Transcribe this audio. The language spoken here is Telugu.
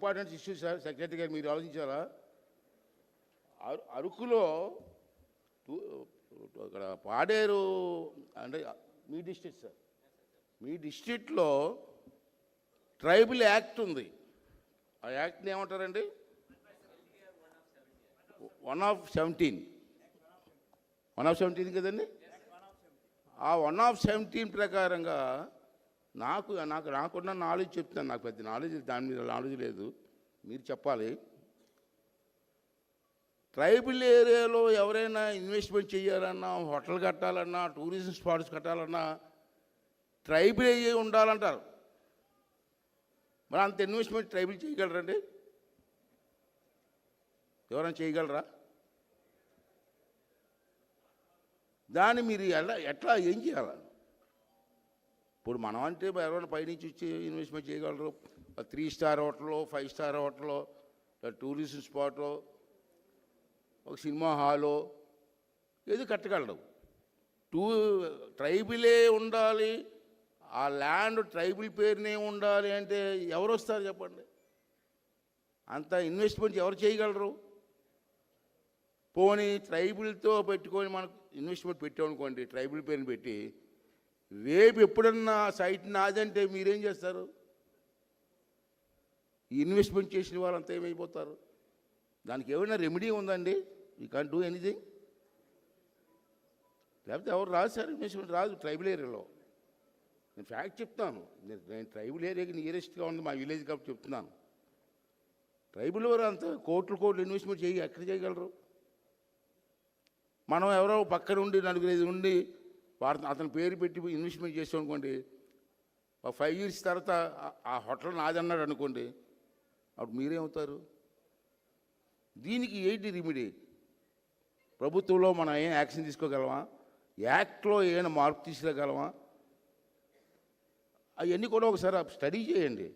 ఇంపార్టెంట్ ఇష్యూ సార్ సెక్రటరీ గారు మీరు ఆలోచించారా? అరు- అరకులో టూ- అక్కడ పాడేరు అంటే మీ డిస్ట్రిక్ట్ సార్. మీ డిస్ట్రిక్ట్లో ట్రైబల్ యాక్ట్ ఉంది. ఆ యాక్ట్ని ఏమంటారండి? One of seventeen. One of seventeen కదండి? ఆ వన్ ఆఫ్ సెవెంటీన్ ప్రకారంగా నాకు నాకు నాకున్న నాలెడ్జ్ చెప్తాను. నాకు పెద్ద నాలెడ్జ్ దాని మీద నాలెడ్జ్ లేదు. మీరు చెప్పాలి. ట్రైబల్ ఏరియాలో ఎవరైనా ఇన్వెస్ట్మెంట్ చేయాలన్నా హోటల్ కట్టాలన్నా టూరిజం స్పాట్స్ కట్టాలన్నా ట్రైబల్ ఏరియా ఉండాలంటారు. మరి అంత ఇన్వెస్ట్మెంట్ ట్రైబుల్ చేయగలరండి? ఎవరైనా చేయగలరా? దాన్ని మీరు ఎలా ఎట్లా ఏం చేయాలి? ఇప్పుడు మనం అంటే ఎవరైనా పైనుంచి వచ్చి ఇన్వెస్ట్మెంట్ చేయగలరు. త్రీ స్టార్ హోటల్లో ఫైవ్ స్టార్ హోటల్లో టూరిస్ట్ స్పాట్లో ఒక సినిమా హాలో ఏది కట్టగలరు. టూ ట్రైబులే ఉండాలి ఆ ల్యాండ్ ట్రైబుల్ పేరునే ఉండాలి అంటే ఎవరు వస్తారు చెప్పండి. అంత ఇన్వెస్ట్మెంట్ ఎవరు చేయగలరు? పోనీ ట్రైబుల్తో పెట్టుకొని మనకు ఇన్వెస్ట్మెంట్ పెట్టామనుకోండి ట్రైబుల్ పేరుని పెట్టి రేపు ఎప్పుడన్నా సైట్ నాదంటే మీరేం చేస్తారు? ఈ ఇన్వెస్ట్మెంట్ చేసిన వాళ్ళంతా ఏమైపోతారు? దానికి ఏమైనా రెమెడీ ఉందండి? యూ కాన్ డూ ఎనీథింగ్ లేకపోతే ఎవరు రాదు సార్ ఇన్వెస్ట్మెంట్ రాదు ట్రైబల్ ఏరియాలో. నేను ఫ్యాక్ట్ చెప్తాను. నేను నేను ట్రైబల్ ఏరియాకి నియరెస్ట్గా ఉంది మా విలేజ్ కాబట్టి చెప్తున్నాను. ట్రైబల్ వారు అంత కోట్లు కోట్లు ఇన్వెస్ట్మెంట్ చేయ ఎక్కడ చేయగలరు? మనం ఎవరో పక్కన ఉండి నలుగురు ఐదు ఉండి వారి అతని పేరు పెట్టి ఇన్వెస్ట్మెంట్ చేసాం అనుకోండి ఒక ఫైవ్ ఇయర్స్ తర్వాత ఆ- ఆ హోటల్ నాదన్నాడు అనుకోండి అప్పుడు మీరేమవుతారు? దీనికి ఏంటి రెమెడీ ప్రభుత్వంలో మనం ఏం యాక్షన్ తీసుకోగలమా? యాక్ట్లో ఏమైనా మార్పు తీసుకురాగలమా? అవన్నీ కూడా ఒకసారి స్టడీ చేయండి.